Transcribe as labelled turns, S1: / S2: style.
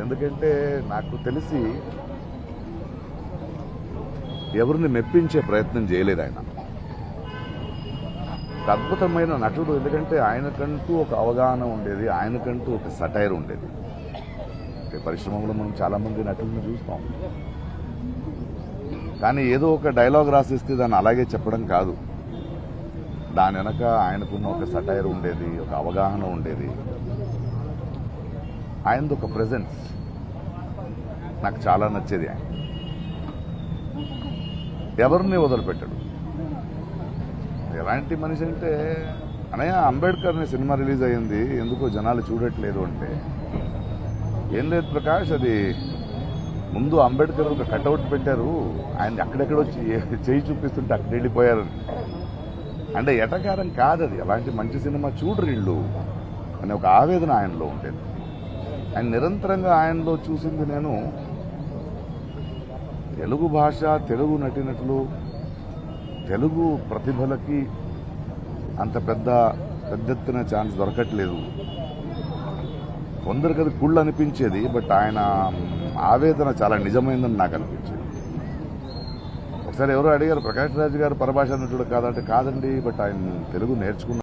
S1: ఎందుకంటే నాకు తెలిసి ఎవరిని మెప్పించే ప్రయత్నం చేయలేదు ఆయన. అద్భుతమైన నటుడు ఎందుకంటే ఆయనకంటూ ఒక అవగాహన ఉండేది ఆయనకంటూ ఒక సటైర్ ఉండేది. అంటే పరిశ్రమలో మనం చాలా మంది నటులను చూస్తాం. కానీ ఏదో ఒక డైలాగ్ రాసిస్తే దాన్ని అలాగే చెప్పడం కాదు. దాని వెనక ఆయనకున్న ఒక సటైర్ ఉండేది ఒక అవగాహన ఉండేది. ఆయనది ఒక ప్రజెన్స్ నాకు చాలా నచ్చేది ఆయన. ఎవరిని వదిలిపెట్టాడు? ఎలాంటి మనిషి అంటే అనయ్య అంబేద్కర్ అనే సినిమా రిలీజ్ అయ్యింది ఎందుకో జనాలు చూడట్లేదు అంటే. ఏం లేదు ప్రకాష్ అది ముందు అంబేద్కర్ ఒక కటౌట్ పెట్టారు. ఆయన అక్కడెక్కడో చేయి చూపిస్తుంటే అక్కడ వెళ్ళిపోయారు అంటే ఎటకారం కాదు అది అలాంటి మంచి సినిమా చూడరు ఇళ్ళు అనే ఒక ఆవేదన ఆయనలో ఉండేది. ఆయన నిరంతరంగా ఆయనలో చూసింది నేను. తెలుగు భాష తెలుగు నటినటులు తెలుగు ప్రతిభలకి అంత పెద్ద పెద్దెత్తున ఛాన్స్ దొరకట్లేదు. కొందరికి అది కుళ్ళు అనిపించేది బట్ ఆయన ఆవేదన చాలా నిజమైందని నాకు అనిపించేది. ఒకసారి ఎవరో అడిగారు ప్రకాష్ రాజ్ గారు పరభాష నటుడు కాదంటే కాదండి బట్ ఆయన తెలుగు నేర్చుకున్నారు